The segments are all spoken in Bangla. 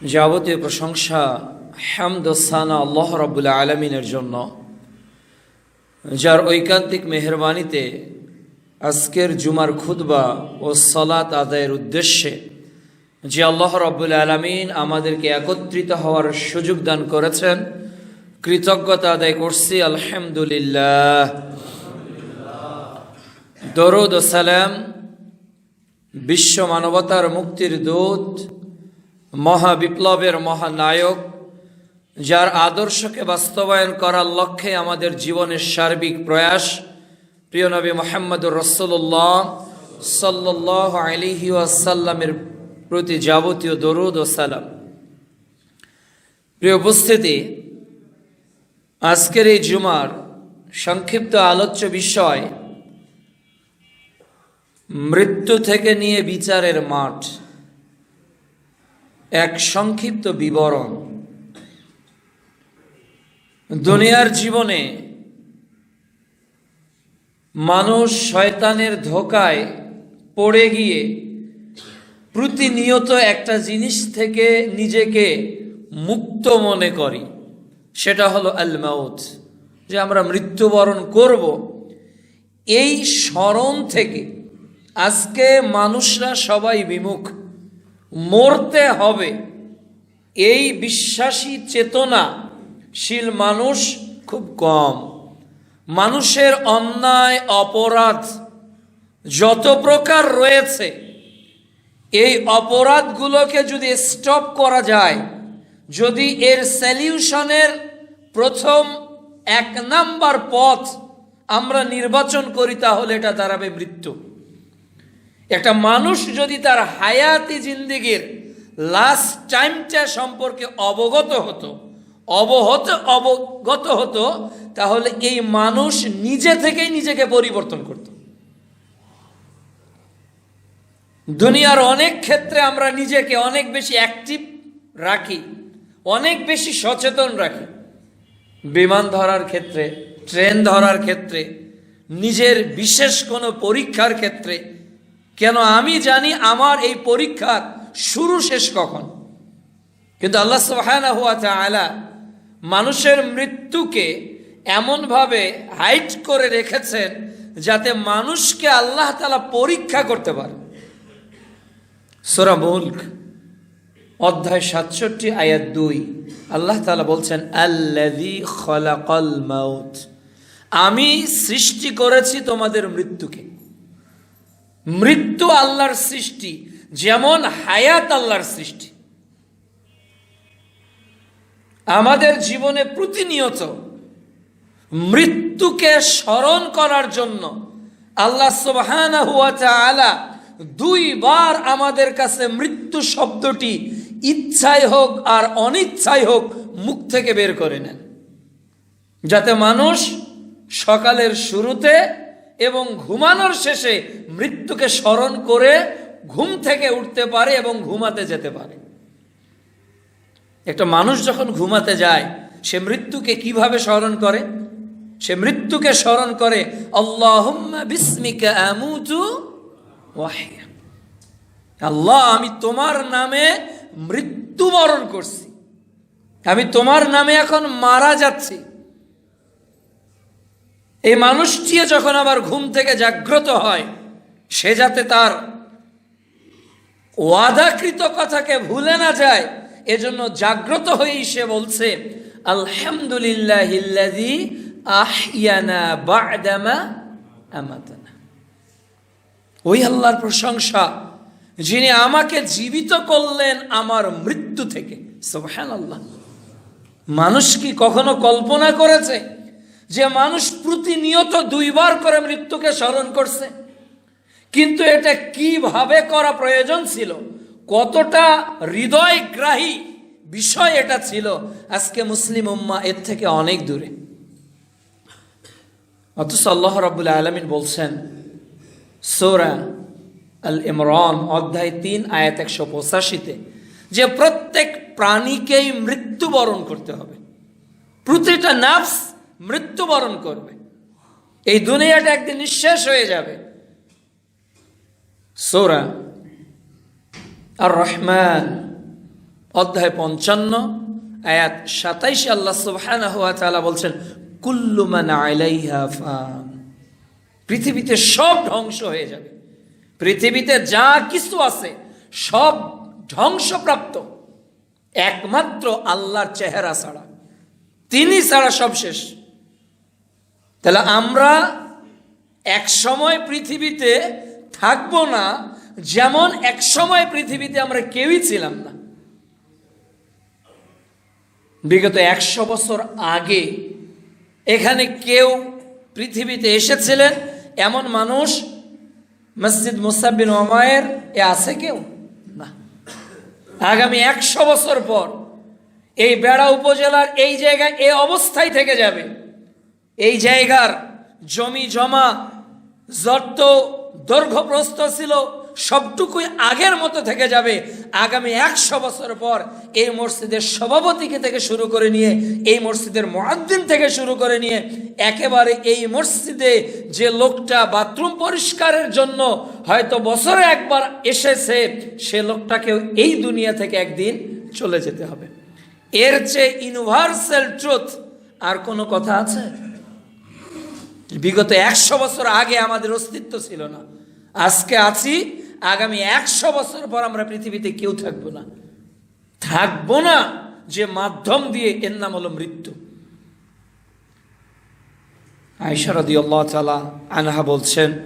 যাবতীয় প্রশংসা হ্যামদস্তানা আল্লাহ রাবুল্লাহ আলমিনের জন্য, যার ঐকান্তিক মেহরবানিতে আজকের জুমার খুতবা ও সালাত আদায়ের উদ্দেশ্যে যে আল্লাহ রব্বুল আলমিন আমাদেরকে একত্রিত হওয়ার সুযোগ দান করেছেন, কৃতজ্ঞতা আদায় করছি, আলহামদুলিল্লাহ। দরুদ সালাম বিশ্ব মানবতার মুক্তির দূত মহাবিপ্লবের মহানায়ক যার আদর্শকে বাস্তবায়ন করার লক্ষ্যে আমাদের জীবনের সার্বিক প্রয়াস, প্রিয় নবী মোহাম্মদুর রসল্লাহ সাল্লাহ আলিহি আসাল্লামের প্রতি যাবতীয় দরুদ ও সালাম। প্রিয় উপস্থিতি, আজকের এই জুমার সংক্ষিপ্ত আলোচ্য বিষয়, মৃত্যু থেকে নিয়ে বিচারের মাঠ। এক সংক্ষিপ্ত বিবরণ। দুনিয়ার জীবনে মানুষ শয়তানের ধোকায় পড়ে গিয়ে প্রতিনিয়ত একটা জিনিস থেকে নিজেকে মুক্ত মনে করি। সেটা হলো আল মাউত যে আমরা মৃত্যুবরণ করব। এই স্মরণ থেকে আজকে মানুষরা সবাই বিমুখ। মরতে হবে। এই বিশ্বাসী চেতনাশীল মানুষ খুব কম। মানুষের অন্যায়, অপরাধ যত প্রকার রয়েছে, এই অপরাধগুলোকে যদি স্টপ করা যায়, যদি এর সলিউশনের প্রথম এক নাম্বার পথ আমরা নির্বাচন করি, তাহলে এটা দাঁড়াবে মৃত্যু। একটা মানুষ যদি তার হায়াতি জিন্দিগির লাস্ট টাইমটা সম্পর্কে অবগত হতো, অবহত, অবগত হতো, তাহলে এই মানুষ নিজে থেকেই নিজেকে পরিবর্তন করত। দুনিয়ার অনেক ক্ষেত্রে আমরা নিজেকে অনেক বেশি অ্যাক্টিভ রাখি, অনেক বেশি সচেতন রাখি। বিমান ধরার ক্ষেত্রে, ট্রেন ধরার ক্ষেত্রে, নিজের বিশেষ কোনো পরীক্ষার ক্ষেত্রে কেন আমি জানি আমার এই পরীক্ষার শুরু শেষ কখন? কিন্তু আল্লাহ সুবহানাহু হুয়া তাআলা মানুষের মৃত্যুকে এমনভাবে হাইট করে রেখেছেন যাতে মানুষকে আল্লাহ তালা পরীক্ষা করতে পারে। সোরা মুল্ক, অধ্যায় সাতষট্টি, আয়াত দুই। আল্লাহ তালা বলছেন আল্লাদি মাউত। আমি সৃষ্টি করেছি তোমাদের মৃত্যুকে। মৃত্যু আল্লাহর সৃষ্টি, যেমন হায়াত আল্লাহর সৃষ্টি। আমাদের জীবনে প্রতিনিয়ত মৃত্যুকে স্মরণ করার জন্য আল্লাহ সুবহানা তাআলা দুইবার আমাদের কাছে মৃত্যু শব্দটি ইচ্ছায় হোক আর অনিচ্ছায় হোক মুখ থেকে বের করে নেন। যাতে মানুষ সকালের শুরুতে এবং ঘুমানোর শেষে মৃত্যুকে স্মরণ করে ঘুম থেকে উঠতে পারে এবং ঘুমাতে যেতে পারে। একটা মানুষ যখন ঘুমাতে যায়, সে মৃত্যুকে কীভাবে স্মরণ করে? সে মৃত্যুকে স্মরণ করে আল্লাহ, আমি তোমার নামে মৃত্যুবরণ করছি। আমি তোমার নামে এখন মারা যাচ্ছি। এই মানুষটিও যখন আবার ঘুম থেকে জাগ্রত হয়, সে যাতে তার ওয়াদাকৃত কথাকে ভুলে না যায়, এজন্য জাগ্রত হয়েই সে বলছে আলহামদুলিল্লাহ আহিয়ানা বাদামা আমাতানা। ওই আল্লাহর প্রশংসা, যিনি আমাকে জীবিত করলেন আমার মৃত্যু থেকে। সোহান আল্লাহ মানুষ কি কখনো কল্পনা করেছে যে মানুষ প্রতিনিয়ত দুইবার করে মৃত্যুকে স্মরণ করছে, কিন্তু এটা কীভাবে করা প্রয়োজন ছিল? কতটা হৃদয়গ্রাহী বিষয় এটা ছিল? আজকে মুসলিম উম্মা এর থেকে অনেক দূরে। অথচ আল্লাহ রাবুল আলমিন বলছেন, সোরা আল ইমরান অধ্যায় তিন, আয়াত একশো পঁচাশিতে, যে প্রত্যেক প্রাণীকেই মৃত্যুবরণ করতে হবে। প্রতিটা নাফস মৃত্যুবরণ করবে। এই দুনিয়াটা একদিন নিঃশেষ হয়ে যাবে। সোরা আর রহমান অধ্যায় পঞ্চান্ন, আয়াত সাতাইশে আল্লাহ সুবহানাহু বলছেন, কুল্লু মান আলাইহা ফান। পৃথিবীতে সব ধ্বংস হয়ে যাবে। পৃথিবীতে যা কিছু আছে, সব ধ্বংসপ্রাপ্ত। একমাত্র আল্লাহর চেহারা ছাড়া। তিনি ছাড়া সব শেষ। তাহলে আমরা এক সময় পৃথিবীতে থাকব না, যেমন এক সময় পৃথিবীতে আমরা কেউই ছিলাম না। বিগত একশো বছর আগে এখানে কেউ পৃথিবীতে এসেছিলেন, এমন মানুষ মসজিদ মুসাবিন ওমায়ের এ আছে কেউ? না। আগামী একশো বছর পর এই বেড়া উপজেলার এই জায়গায় এ অবস্থায় থেকে যাবে। এই জায়গার জমি জমা যত দৈর্ঘ্য প্রস্থ ছিল, সবটুকুই আগের মতো থেকে যাবে। আগামী একশো বছর পর এই মসজিদের সভাপতিকে থেকে শুরু করে নিয়ে, এই মসজিদের মহাদ্দিন থেকে শুরু করে নিয়ে, একেবারে এই মসজিদে যে লোকটা বাথরুম পরিষ্কারের জন্য হয়তো বছরে একবার এসেছে, সে লোকটাকেও এই দুনিয়া থেকে একদিন চলে যেতে হবে। এর চেয়ে ইউনিভার্সাল ট্রুথ আর কোনো কথা আছে? বিগত একশো বছর আগে আমাদের অস্তিত্ব ছিল না। আজকে আছি, আগামী একশো বছর পর আমরা পৃথিবীতে কেউ থাকব না। থাকব না, যে মাধ্যম দিয়ে এর নাম হলো মৃত্যু। আইসারদি আল্লাহ আনহা বলছেন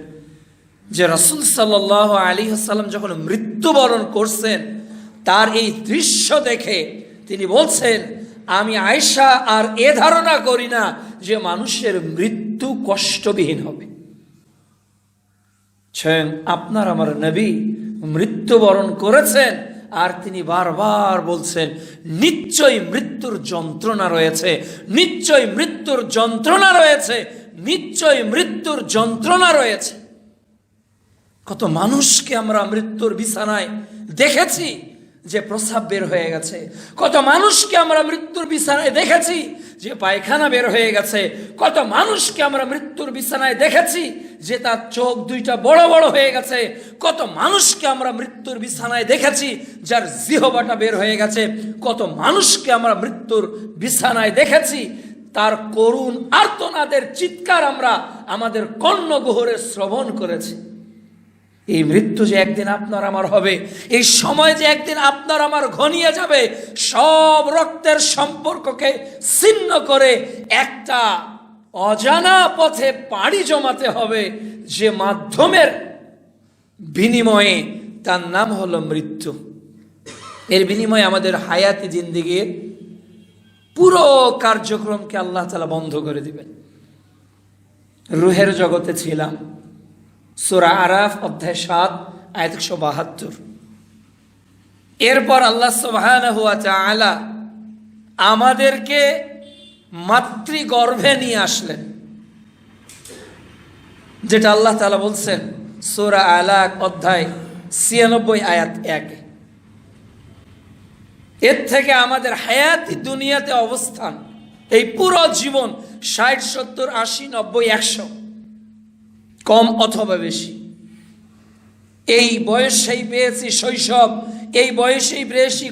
যে রসুল সাল্লাহ আলী হাসাল্লাম যখন মৃত্যুবরণ করছেন, তার এই দৃশ্য দেখে তিনি বলছেন আমি আয়সা আর এ ধারণা করি না যে মানুষের মৃত্যু কষ্টবিহীন হবে। স্বয়ং আপনার আমার নবী মৃত্যুবরণ করেছেন আর তিনি বারবার বলছেন, নিশ্চয়ই মৃত্যুর যন্ত্রণা রয়েছে, নিশ্চয়ই মৃত্যুর যন্ত্রণা রয়েছে, নিশ্চয়ই মৃত্যুর যন্ত্রণা রয়েছে। কত মানুষকে আমরা মৃত্যুর বিছানায় দেখেছি যে প্রস্রাব বের হয়ে গেছে। কত মানুষকে আমরা মৃত্যুর বিছানায় দেখেছি যে পায়খানা বের হয়ে গেছে। কত মানুষকে আমরা মৃত্যুর বিছানায় দেখেছি যে তার চোখ দুইটা বড় বড় হয়ে গেছে। কত মানুষকে আমরা মৃত্যুর বিছানায় দেখেছি যার জিহবাটা বের হয়ে গেছে। কত মানুষকে আমরা মৃত্যুর বিছানায় দেখেছি। তার করুণ আর্তনাদের চিৎকার আমরা আমাদের কর্ণগোহরে শ্রবণ করেছি। এই মৃত্যু যে একদিন আপনার আমার হবে, এই সময় যে একদিন আপনার আমার ঘনিয়ে যাবে, সব রক্তের সম্পর্ককে ছিন্ন করে একটা অজানা পথে পাড়ি জমাতে হবে যে মাধ্যমের বিনিময়ে তার নাম হলো মৃত্যু। এর বিনিময়ে আমাদের হায়াতি জিন্দিগির পুরো কার্যক্রমকে আল্লাহ তালা বন্ধ করে দিবেন। রুহের জগতে ছিলাম। সুরা আরাফ, অধ্যায় সাত, আয়াত একশো বাহাত্তর। এরপর আল্লাহ সুবহান হুয়া চালা আমাদেরকে মাতৃগর্ভে নিয়ে আসলেন, যেটা আল্লাহ তালা বলছেন সুরা আলাক, অধ্যায় ছিয়ানব্বই, আয়াত এক। এর থেকে আমাদের হায়াতি দুনিয়াতে অবস্থান, এই পুরো জীবন ষাট, সত্তর, আশি, নব্বই, একশো। কম অথবা বেশি। এই বয়সেই পেয়েছি শৈশব, এই বয়সেই পেয়েছি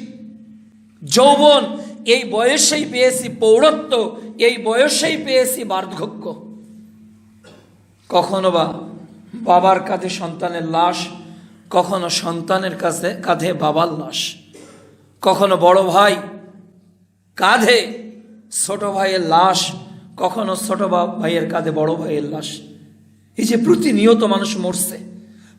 যৌবন, এই বয়সেই পেয়েছি পৌরত্ব, এই বয়সেই পেয়েছি বার্ধক্য। কখনো বা বাবার কাঁধে সন্তানের লাশ, কখনো সন্তানের কাছে, কাঁধে বাবার লাশ, কখনো বড় ভাই কাঁধে ছোট ভাইয়ের লাশ, কখনো ছোট ভাইয়ের কাঁধে বড় ভাইয়ের লাশ। এই যে প্রতিনিয়ত মানুষ মরছে,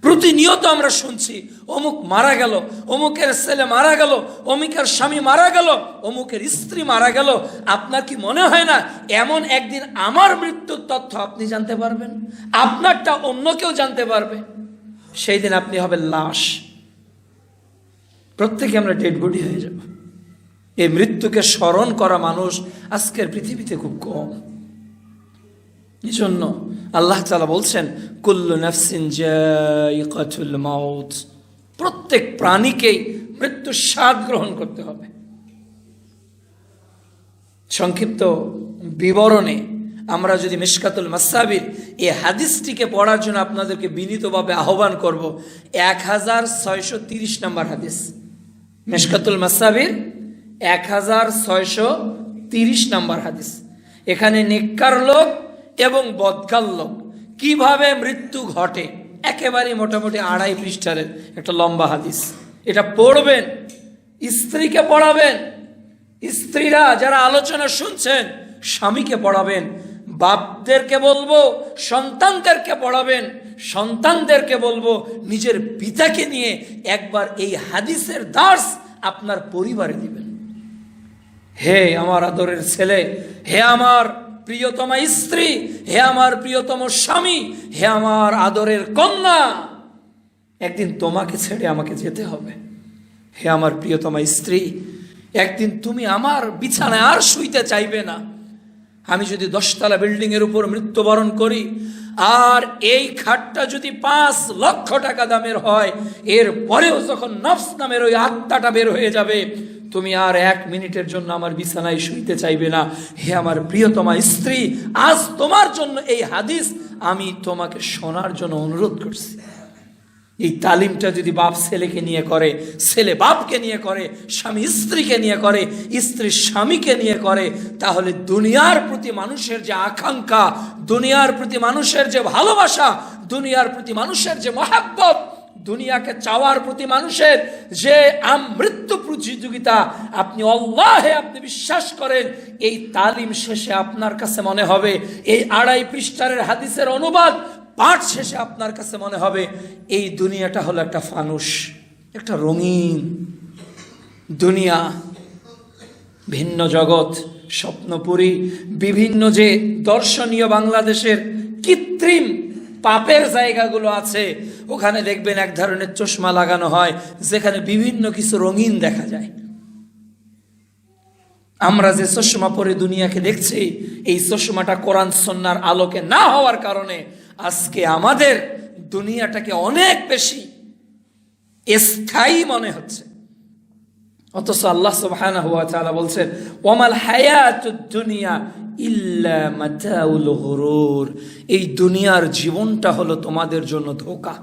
প্রতিনিয়ত আমরা শুনছি, অমুক মারা গেল, অমুকের ছেলে মারা গেল, অমুকের স্বামী মারা গেল, অমুকের স্ত্রী মারা গেল, আপনার কি মনে হয় না এমন একদিন আমার মৃত্যুর তথ্য আপনি জানতে পারবেন? আপনারটা অন্য কেউ জানতে পারবে। সেই দিন আপনি হবেন লাশ। প্রত্যেকে আমরা ডেড বডি হয়ে যাব। এই মৃত্যুকে স্মরণ করা মানুষ আজকের পৃথিবীতে খুব কম। এই জন্য আল্লাহ তালা বলছেন, কুল্লু নফসিন মাউত। প্রত্যেক প্রাণীকেই মৃত্যুর স্বাদ গ্রহণ করতে হবে। সংক্ষিপ্ত বিবরণে আমরা যদি মিশকাতুল মাসাবির এই হাদিসটিকে পড়ার জন্য আপনাদেরকে বিনীতভাবে আহ্বান করব, এক হাজার ছয়শো তিরিশ নম্বর হাদিস। মিশকাতুল মাসাবির এক হাজার ছয়শো তিরিশ নাম্বার হাদিস। এখানে নেককার লোক এবং বদকার লোক কীভাবে মৃত্যু ঘটে? একেবারে মোটামুটি আড়াই পৃষ্ঠারের একটা লম্বা হাদিস। এটা পড়বেন, স্ত্রীকে পড়াবেন, স্ত্রীরা যারা আলোচনা শুনছেন, স্বামীকে পড়াবেন, বাপদেরকে বলব, সন্তানদেরকে পড়াবেন, সন্তানদেরকে বলব, নিজের পিতাকে নিয়ে একবার এই হাদিসের দাস আপনার পরিবারে দিবেন। হে আমার আদরের ছেলে, হে আমার প্রিয়তমা স্ত্রী, হে আমার প্রিয়তম স্বামী, হে আমার আদরের কন্যা। একদিন তোমাকে ছেড়ে আমাকে যেতে হবে। হে আমার প্রিয়তমা স্ত্রী, একদিন তুমি আমার বিছানায় আর শুইতে চাইবে না। আমি যদি দশতলা বিল্ডিং এর উপর মৃত্যুবরণ করি, আর এই খাটটা যদি পাঁচ লক্ষ টাকা দামের হয় এর পরেও যখন নফস নামের ওই আত্মাটা বের হয়ে যাবে তুমি আর এক মিনিটের জন্য আমার বিছানায় শুইতে চাইবে না। হে আমার প্রিয়তমা স্ত্রী, আজ তোমার জন্য এই হাদিস আমি তোমাকে শোনার জন্য অনুরোধ করছি। এই তালিমটা যদি বাপ ছেলেকে নিয়ে করে, ছেলে বাপকে নিয়ে করে, স্বামী স্ত্রীকে নিয়ে করে, স্ত্রী স্বামীকে নিয়ে করে, তাহলে দুনিয়ার প্রতি মানুষের যে আকাঙ্ক্ষা, দুনিয়ার প্রতি মানুষের যে ভালোবাসা, দুনিয়ার প্রতি মানুষের যে মহাব্বত দুনিয়াকে চাওয়ার প্রতি মানুষের যে আমৃত্যু প্রতিযোগিতা, আপনি অল্লাহে আপনি বিশ্বাস করেন, এই তালিম শেষে আপনার কাছে মনে হবে, এই আড়াই পৃষ্ঠারের হাদিসের অনুবাদ পাঠ শেষে আপনার কাছে মনে হবে, এই দুনিয়াটা হলো একটা ফানুস একটা রঙিন দুনিয়া, ভিন্ন জগৎ, স্বপ্নপুরী, বিভিন্ন যে দর্শনীয় বাংলাদেশের কৃত্রিম পাপের জায়গাগুলো আছে, ওখানে দেখবেন এক ধরনের চশমা লাগানো হয়, যেখানে বিভিন্ন কিছু রঙিন দেখা যায়। আমরা যে চশমা পরে দুনিয়াকে দেখছি, এই চশমাটা কোরআন সন্ন্যার আলোকে না হওয়ার কারণে আজকে আমাদের দুনিয়াটাকে অনেক বেশি স্থায়ী মনে হচ্ছে। অথচ আল্লাহ সুবহানাহু ওয়া তাআলা বলছেন, ওয়ামাল হায়াতুদ দুনিয়া ইল্লা মাতাউল গুরুর। এই দুনিয়ার জীবনটা হলো তোমাদের জন্য ধোকা,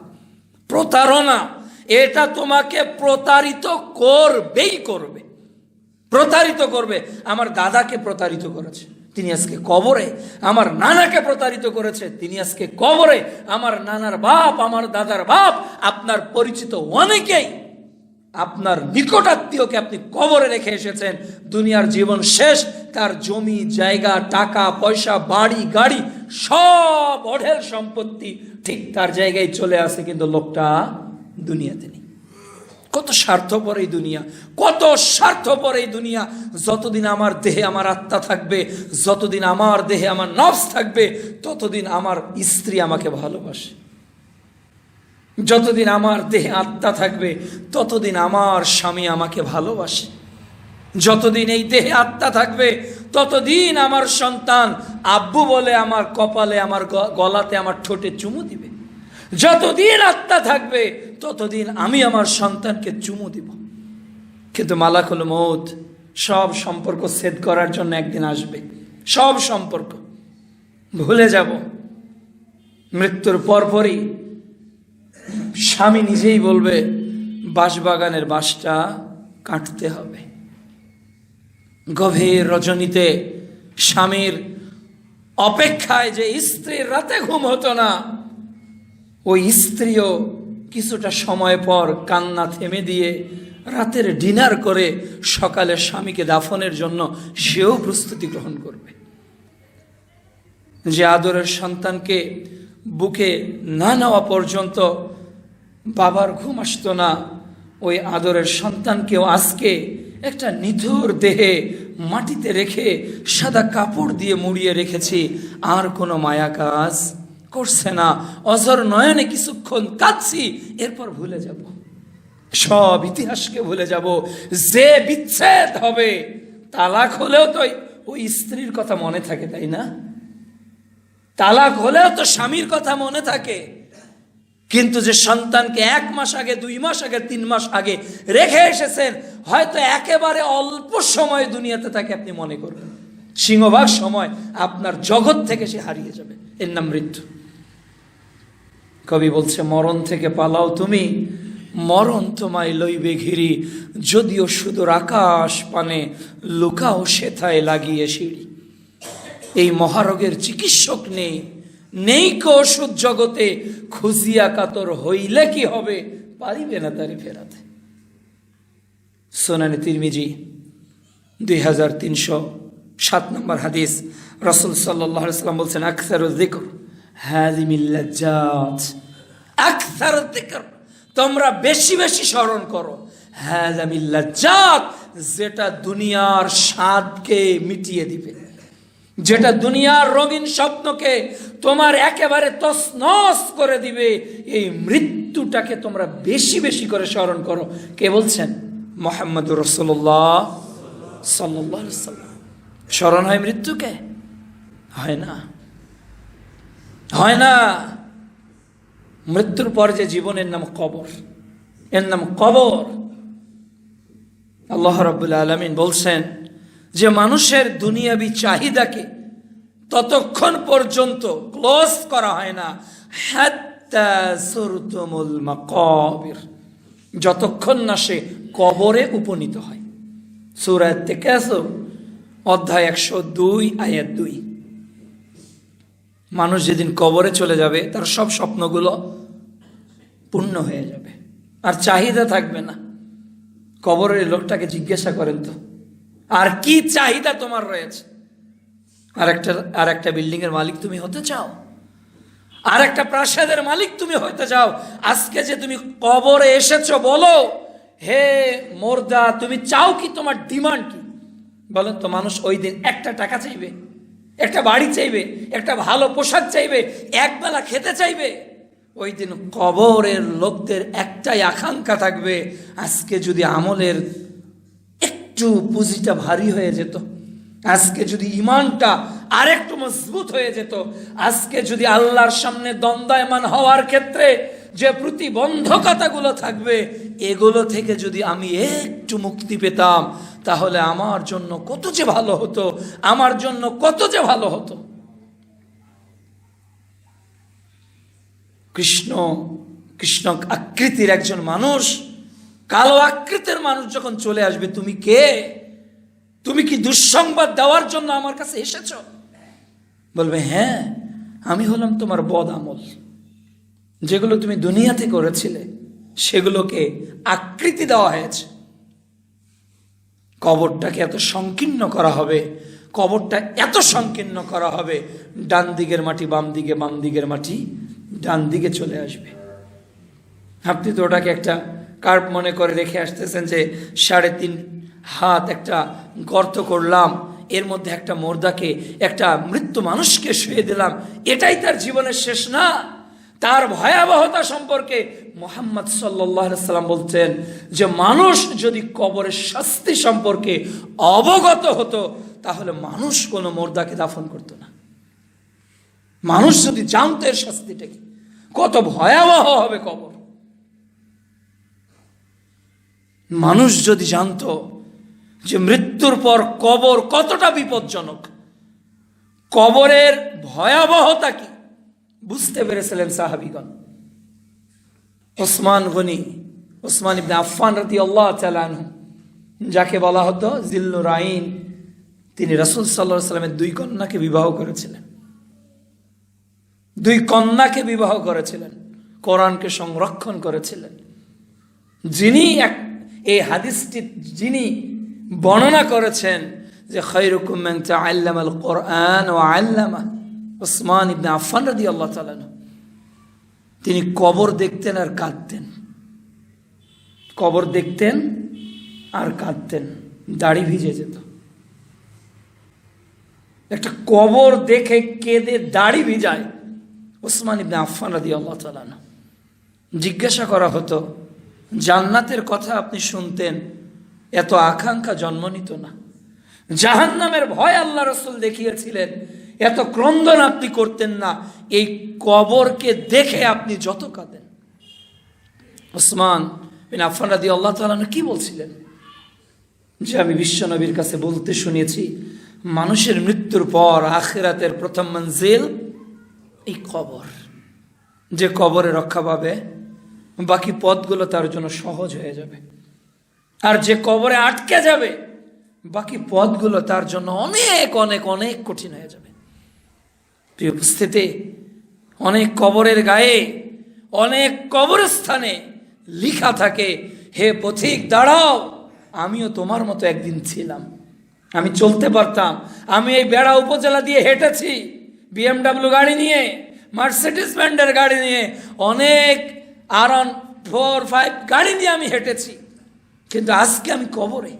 প্রতারণা। এটা তোমাকে প্রতারিত করবেই করবে। প্রতারিত করবে। আমার দাদাকে প্রতারিত করেছে, তিনি আজকে কবরে। আমার নানাকে প্রতারিত করেছে, তিনি আজকে কবরে। আমার নানার বাপ, আমার দাদার বাপ, আপনার পরিচিত অনেকেই আপনার নিকটাত্মীয়কে আপনি কবরে রেখে এসেছেন। দুনিয়ার জীবন শেষ, তার জমি, জায়গা, টাকা, পয়সা, বাড়ি, গাড়ি, সব অঢেল সম্পত্তি ঠিক তার জায়গায় চলে আসে, কিন্তু লোকটা দুনিয়াতে নেই। কত স্বার্থপর এই দুনিয়া, কত স্বার্থপর এই দুনিয়া। যতদিন আমার দেহে আমার আত্মা থাকবে, যতদিন আমার দেহে আমার নফস থাকবে, ততদিন আমার স্ত্রী আমাকে ভালোবাসে। যতদিন আমার দেহে আত্মা থাকবে, ততদিন আমার স্বামী আমাকে ভালোবাসে। যতদিন এই দেহে আত্মা থাকবে, ততদিন আমার সন্তান আব্বু বলে আমার কপালে, আমার গলাতে, আমার ঠোঁটে চুমু দিবে। যতদিন আত্মা থাকবে, ততদিন আমি আমার সন্তানকে চুমু দিব। কিন্তু মালাকুল মৌত সব সম্পর্ক সেদ করার জন্য একদিন আসবে। সব সম্পর্ক। ভুলে যাব। মৃত্যুর পরপরই স্বামী নিজেই বলবে, বাঁশবাগানের বাঁশটা কাটতে হবে। গভীর রজনীতে স্বামীর অপেক্ষায় যে স্ত্রীর রাতে ঘুম হতো না, ওই স্ত্রীও কিছুটা সময় পর কান্না থেমে দিয়ে রাতের ডিনার করে সকালে স্বামীকে দাফনের জন্য সেও প্রস্তুতি গ্রহণ করবে। যে আদরের সন্তানকে বুকে না নেওয়া পর্যন্ত বাবার ঘুম আসতো না। ওই আদরের সন্তানকেও আজকে একটা নিথুর দেহে মাটিতে রেখে সাদা কাপড় দিয়ে মুড়িয়ে রেখেছি। আর কোনো মায়া কাজ করছে না। অজর নয়নে কিছুক্ষণ কাঁদছি, এরপর ভুলে যাব। সব ইতিহাসকে ভুলে যাব। যে বিচ্ছেদ হবে, তালাক হলেও তো ওই স্ত্রীর কথা মনে থাকে, তাই না? তালাক হলেও তো স্বামীর কথা মনে থাকে। কিন্তু যে সন্তানকে এক মাস আগে, দুই মাস আগে, তিন মাস আগে রেখে এসেছেন, হয়তো একেবারে অল্প সময় দুনিয়াতে তাকে আপনি মনে করবেন। সিংহভাগ সময় আপনার জগৎ থেকে সে হারিয়ে যাবে। এর নাম মৃত্যু। কবি বলছে, মরণ থেকে পালাও তুমি, মরণ তোমায় লইবে ঘিরি। যদিও সুদূর আকাশ পানে, লুকাও সেথায় লাগিয়ে সিঁড়ি। এই মহারোগের চিকিৎসক নেই নেই কো ওষুধ জগতে, খুঁজিয়া কাতর হইলে কি হবে? পারিবে না তারে ফেরাতে। সোনানি তিরমিজি, দুই হাজার তিনশো সাত নম্বর হাদিস। রসুল সাল্লাম বলছেন, আকসার জিকর তোমরা বেশি বেশি স্মরণ করো। হ্যাজামিল্লাজাত যেটা দুনিয়ার স্বাদকে মিটিয়ে দিবে। যেটা দুনিয়ার রঙিন স্বপ্নকে তোমার একেবারে তসনস করে দিবে, এই মৃত্যুটাকে তোমরা বেশি বেশি করে স্মরণ করো। কে বলছেন? মোহাম্মদ রসুল্লাহ সাল্লাহ সাল্লাম। স্মরণ হয় মৃত্যুকে? হয় না। হয় না। মৃত্যুর পর যে জীবনের নাম কবর। এর নাম কবর। আল্লাহ রবুল্লা আলমিন বলছেন যে মানুষের দুনিয়াবি চাহিদাকে ততক্ষণ পর্যন্ত ক্লোজ করা হয় না। যতক্ষণ না সে কবরে উপনীত হয়। সুরাত থেকে অধ্যায় একশো দুই, আয়াত দুই। মানুষ যেদিন কবরে চলে যাবে, তার সব স্বপ্নগুলো পূর্ণ হয়ে যাবে। আর চাহিদা থাকবে না। কবরের লোকটাকে জিজ্ঞাসা করেন তো আর কি চাহিদা তোমার রয়েছে? আর একটা আর একটা বিল্ডিং এর মালিক তুমি হতে চাও? আর একটা প্রাসাদের মালিক তুমি হতে চাও? আজকে যে তুমি কবরে এসেছ, বলো, হে মোর্দা, তুমি চাও কি তোমার ডিমান্ড কি? বলেন তো, মানুষ ওই দিন একটা টাকা চাইবে, একটা বাড়ি চাইবে, একটা ভালো পোশাক চাইবে একবেলা খেতে চাইবে। ওই দিন কবরের লোকদের একটাই আকাঙ্ক্ষা থাকবে, আজকে যদি আমলের একটু পুঁজিটা ভারী হয়ে যেত। আজকে যদি ইমানটা আরেকটু মজবুত হয়ে যেত, আজকে যদি আল্লাহর সামনে দ্বন্দ্বায়মান হওয়ার ক্ষেত্রে যে প্রতিবন্ধকতাগুলো থাকবে, এগুলো থেকে যদি আমি একটু মুক্তি পেতাম, তাহলে আমার জন্য কত যে ভালো হতো, আমার জন্য কত যে ভালো হতো। কৃষ্ণ কৃষ্ণ আকৃতির একজন মানুষ কালো আকৃতির মানুষ যখন চলে আসবে, তুমি কে? তুমি কি দুঃসংবাদ দেওয়ার জন্য আমার কাছে এসেছ? বলবে হ্যাঁ আমি হলাম তোমার বদ আমল। যেগুলো তুমি দুনিয়াতে করেছিলে, সেগুলোকে আকৃতি দেওয়া হয়েছে। কবরটাকে এত সংকীর্ণ করা হবে, কবরটা এত সংকীর্ণ করা হবে, ডান দিকের মাটি বাম দিকে, বাম দিকের মাটি ডান দিকে চলে আসবে। আপনি তো ওটাকে একটা কার্প মনে করে রেখে আসতেছেন যে সাড়ে তিন হাত একটা গর্ত করলাম, এর মধ্যে একটা মোর্দাকে, একটা মৃত্যু মানুষকে শুয়ে দিলাম, এটাই তার জীবনের শেষ না। তার ভয়াবহতা সম্পর্কে মোহাম্মদ সাল্লাম বলছেন যে মানুষ যদি কবরের শাস্তি সম্পর্কে অবগত হতো, তাহলে মানুষ কোনো মোর্দাকে দাফন করতো না। মানুষ যদি জানতো এর শাস্তিটা কি, কত ভয়াবহ হবে কবর। মানুষ যদি জানতো যে মৃত্যুর পর কবর কতটা বিপজ্জনক, কবরের ভয়াবহতা কি? বুঝতে পেরেছিলেন সাহাবিগণ। ওসমান গনি, ওসমান ইবনে আফফান রতি আল্লাহ চালানহু যাকে বলা হতো জিল্লুর আইন, তিনি রাসুল সাল্লাহ সাল্লামের দুই কন্যাকে বিবাহ করেছিলেন। দুই কন্যাকে বিবাহ করেছিলেন, কোরআনকে সংরক্ষণ করেছিলেন। যিনি এক এই হাদিসটি যিনি বর্ণনা করেছেন যে খৈরুকুম আল্লাম আল কোরআন ও আল্লামা ওসমান ইবনে আফান রাদি আল্লাহ তালান তিনি কবর দেখতেন আর কাঁদতেন। কবর দেখতেন আর কাঁদতেন। দাড়ি ভিজে যেত। একটা কবর দেখে কেঁদে দাড়ি ভিজায় ওসমান ইবনে আফান রাদি আল্লাহ তালান জিজ্ঞাসা করা হতো জান্নাতের কথা আপনি শুনতেন, এত আকাঙ্ক্ষা জন্ম নিত না। জাহান নামের ভয় আল্লাহ রসুল দেখিয়েছিলেন, এত ক্রন্দন আপনি করতেন না, এই কবরকে দেখে আপনি যত কাঁদেন। ওসমান বিন আফান রাদি আল্লাহ তালান কি বলছিলেন? যে আমি বিশ্বনবীর কাছে বলতে শুনেছি, মানুষের মৃত্যুর পর আখেরাতের প্রথম মঞ্জিল এই কবর। যে কবরে রক্ষা পাবে বাকি পথগুলো তার জন্য সহজ হয়ে যাবে। আর যে কবরে আটকে যাবে, বাকি পথগুলো তার জন্য অনেক অনেক অনেক কঠিন হয়ে যাবে। প্রিয় উপস্থিতি, অনেক কবরের গায়ে, অনেক কবরস্থানে লিখা থাকে, হে পথিক, দাঁড়াও, আমিও তোমার মতো একদিন ছিলাম। আমি চলতে পারতাম। আমি এই বেড়া উপজেলা দিয়ে হেঁটেছি বিএমডাব্লিউ গাড়ি নিয়ে মার্সিডিস ব্যান্ডের গাড়ি নিয়ে, অনেক আর অন ফোর ফাইভ গাড়ি দিয়ে আমি হেঁটেছি। কিন্তু আজকে আমি কবরে।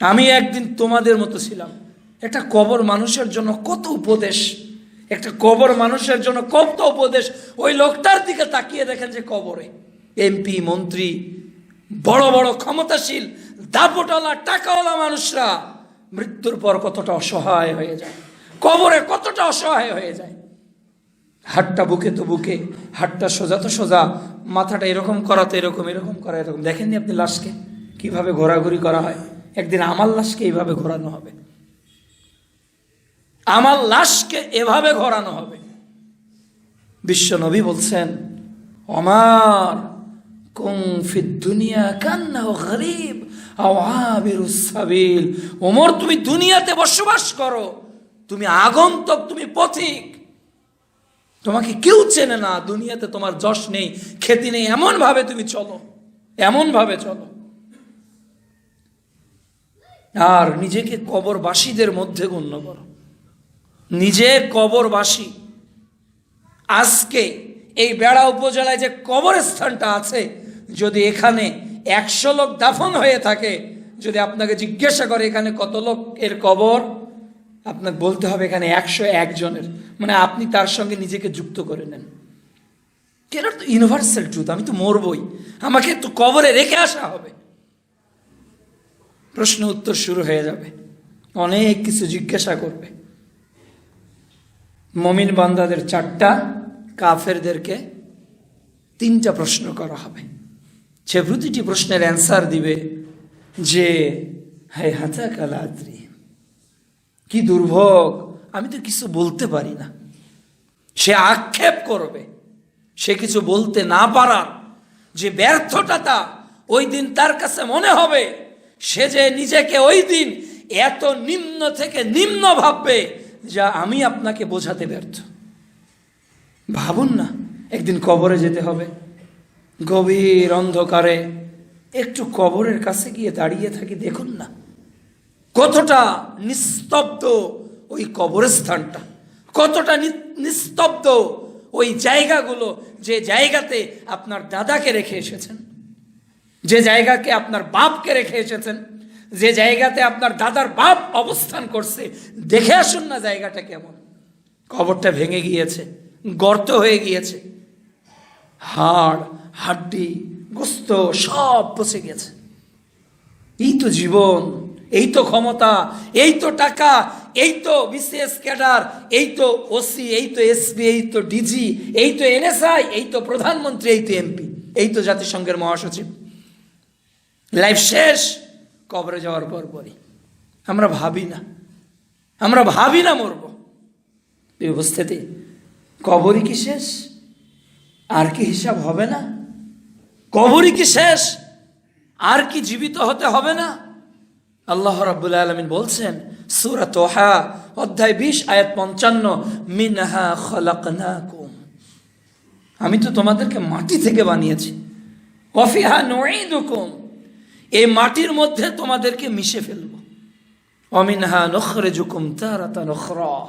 আমি একদিন তোমাদের মতো ছিলাম। একটা কবর মানুষের জন্য কত উপদেশ। একটা কবর মানুষের জন্য কত উপদেশ। ওই লোকটার দিকে তাকিয়ে দেখেন যে কবরে। এমপি মন্ত্রী, বড় বড়, ক্ষমতাশীল, দাপটওয়ালা, টাকাওয়ালা মানুষরা মৃত্যুর পর কতটা অসহায় হয়ে যায়। কবরে কতটা অসহায় হয়ে যায়। হাটটা বুকে তো বুকে হাটটা সোজা তো সোজা, মাথাটা এরকম করা তো এরকম এরকম করা এরকম। দেখেননি আপনি লাশকে? কীভাবে ঘোরাঘুরি করা হয়? একদিন আমার লাশকে এইভাবে ঘোরানো হবে। আমার লাশকে এভাবে ঘোরানো হবে। বিশ্ব নবী বলছেন, অমার ওমর, তুমি দুনিয়াতে বসবাস করো, তুমি আগন্তক, তুমি পথিক। তোমাকে কেউ চেনে না, দুনিয়াতে তোমার যশ নেই, খ্যাতি নেই এমন ভাবে তুমি চলো এমন ভাবে চলো। আর নিজেকে কবরবাসীদের মধ্যে গণ্য করো। নিজে কবরবাসী। আজকে এই বেড়া উপজেলায় যে কবরস্থানটা আছে, যদি এখানে একশো লোক দাফন হয়ে থাকে, যদি আপনাকে জিজ্ঞাসা করে এখানে কত লোক এর কবর আপনাকে বলতে হবে এখানে একশো একজনের মানে আপনি তার সঙ্গে নিজেকে যুক্ত করে নেন। কেন? তো ইউনিভার্সাল ট্রুথ আমি তো মরবই। আমাকে তো কবরে রেখে আসা হবে। প্রশ্ন উত্তর শুরু হয়ে যাবে। অনেক কিছু জিজ্ঞাসা করবে। মমিন বান্দাদের চারটা, কাফেরদেরকে তিনটা প্রশ্ন করা হবে। সে প্রতিটি প্রশ্নের অ্যান্সার দিবে যে হ্যাঁ হাতা কালাদ্রি কি দুর্ভোগ? আমি তো কিছু বলতে পারি না। সে আক্ষেপ করবে। সে কিছু বলতে না পারার যে ব্যর্থটা তা ওই দিন তার কাছে মনে হবে। সে যে নিজেকে ওই দিন এত নিম্ন থেকে নিম্ন ভাববে যা আমি আপনাকে বোঝাতে ব্যর্থ। ভাবুন না, একদিন কবরে যেতে হবে। গভীর অন্ধকারে একটু কবরের কাছে গিয়ে দাঁড়িয়ে থাকি, দেখুন না। কতটা নিস্তব্ধ ওই কবরস্থানটা? কতটা নিস্তব্ধ ওই জায়গাগুলো যে জায়গাতে আপনার দাদাকে রেখে এসেছেন? যে জায়গাকে আপনার বাপকে রেখে এসেছেন? যে জায়গাতে আপনার দাদার বাপ অবস্থান করছে? দেখে আসুন না জায়গাটা কেমন। কবরটা ভেঙে গিয়েছে, গর্ত হয়ে গিয়েছে। হাড়, হাড্ডি, গোস্ত সব পচে গেছে। এই তো জীবন। এই তো ক্ষমতা এই তো টাকা এই তো বিসিএস ক্যাডার এই তো ওসি এই তো এসপি এই তো ডিজি এই তো এনএসআই এই তো প্রধানমন্ত্রী এই তো এমপি এই তো জাতিসংঘের মহাসচিব লাইফ শেষ কবরে যাওয়ার পর পরই আমরা ভাবি না আমরা ভাবি না মরব এই উপস্থিতি কবরই কি শেষ আর কি হিসাব হবে না কবরই কি শেষ আর কি জীবিত হতে হবে না আল্লাহ রাব্বুল আলমিন বলছেন, সুরা তোহা, অধ্যায় বিশ, আয়াত পঞ্চান্ন, মিনহা খলাকনাকুম। আমি তো তোমাদেরকে মাটি থেকে বানিয়েছি। অফিহা নুকুম এই মাটির মধ্যে তোমাদেরকে মিশে ফেলব। অমিনহা নখরে জুকুম তারাতা নখরা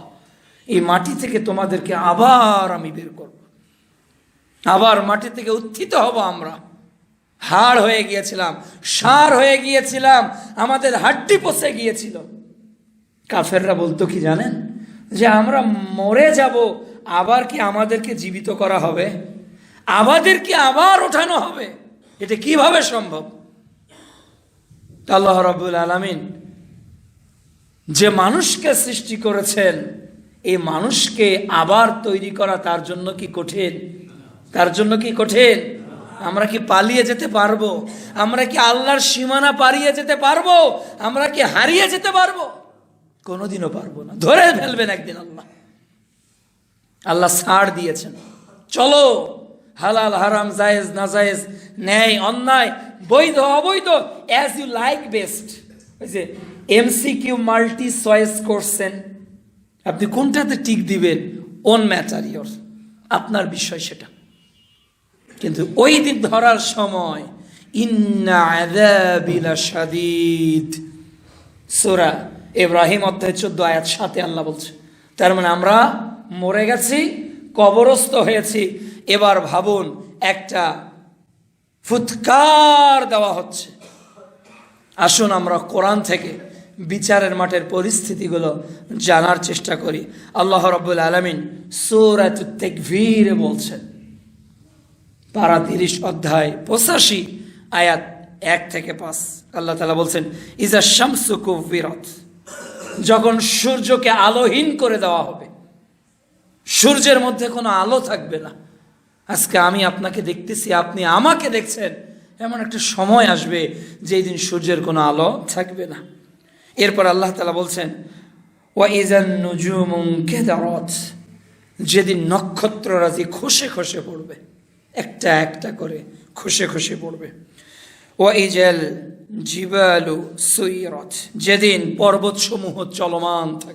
এই মাটি থেকে তোমাদেরকে আবার আমি বের করব। আবার মাটি থেকে উত্থিত হব আমরা। হাড় হয়ে গিয়েছিলাম, সার হয়ে গিয়েছিলাম, আমাদের হাড্ডি পচে গিয়েছিল। কাফেররা বলতো কি জানেন? যে আমরা মরে যাব, আবার কি আমাদেরকে জীবিত করা হবে? আমাদেরকে আবার ওঠানো হবে। এটা কীভাবে সম্ভব? আল্লাহ রাবুল আলমিন যে মানুষকে সৃষ্টি করেছেন, এই মানুষকে আবার তৈরি করা তার জন্য কি কঠিন? তার জন্য কি কঠিন? আমরা কি পালিয়ে যেতে পারব? আমরা কি আল্লাহর সীমানা পারিয়ে যেতে পারব? আমরা কি হারিয়ে যেতে পারব? কোনোদিনও পারব না। ধরে ফেলবেন একদিন আল্লাহ। আল্লাহ ছাড় দিয়েছেন। চলো, হালাল, হারাম, জায়েজ, না জায়েজ, ন্যায়, অন্যায়, বৈধ, অবৈধ অ্যাজ ইউ লাইক বেস্ট ওই যে এমসিকিউ মাল্টি চয়েস করছেন। আপনি কোনটাতে টিক দিবেন? ওন ম্যাটার ইয়োর আপনার বিষয় সেটা। কিন্তু ওই দিন ধরার সময়, ইন্না আযাবিলা শাদীদ সূরা ইব্রাহিম অধ্যায় চোদ্দ আয়াত সাথে আল্লাহ বলছে, তার মানে আমরা মরে গেছি, কবরস্থ হয়েছি। এবার ভাবুন, একটা ফুৎকার দেওয়া হচ্ছে। আসুন আমরা কোরআন থেকে বিচারের মাঠের পরিস্থিতিগুলো জানার চেষ্টা করি। আল্লাহ রব্বুল আলমিন সৌরাত তেকভীর বলছেন পারা তিরিশ অধ্যায় পঁচাশি আয়াত এক থেকে পাঁচ। আল্লাহ তালা বলছেন, ইজা শামসু কুবিরত যখন সূর্যকে আলোহীন করে দেওয়া হবে, সূর্যের মধ্যে কোনো আলো থাকবে না। আজকে আমি আপনাকে দেখতেছি, আপনি আমাকে দেখছেন। এমন একটা সময় আসবে যেই দিন সূর্যের কোনো আলো থাকবে না। এরপর আল্লাহ তালা বলছেন, ওয়া ইজান নুজুমুন কেদারত। যেদিন নক্ষত্ররাজি খসে খসে পড়বে। একটা একটা করে খুশে খুশি পড়বে। ও ইজেল জিবালু সৈরথ যেদিন পর্বতসমূহ চলমান থাকবে।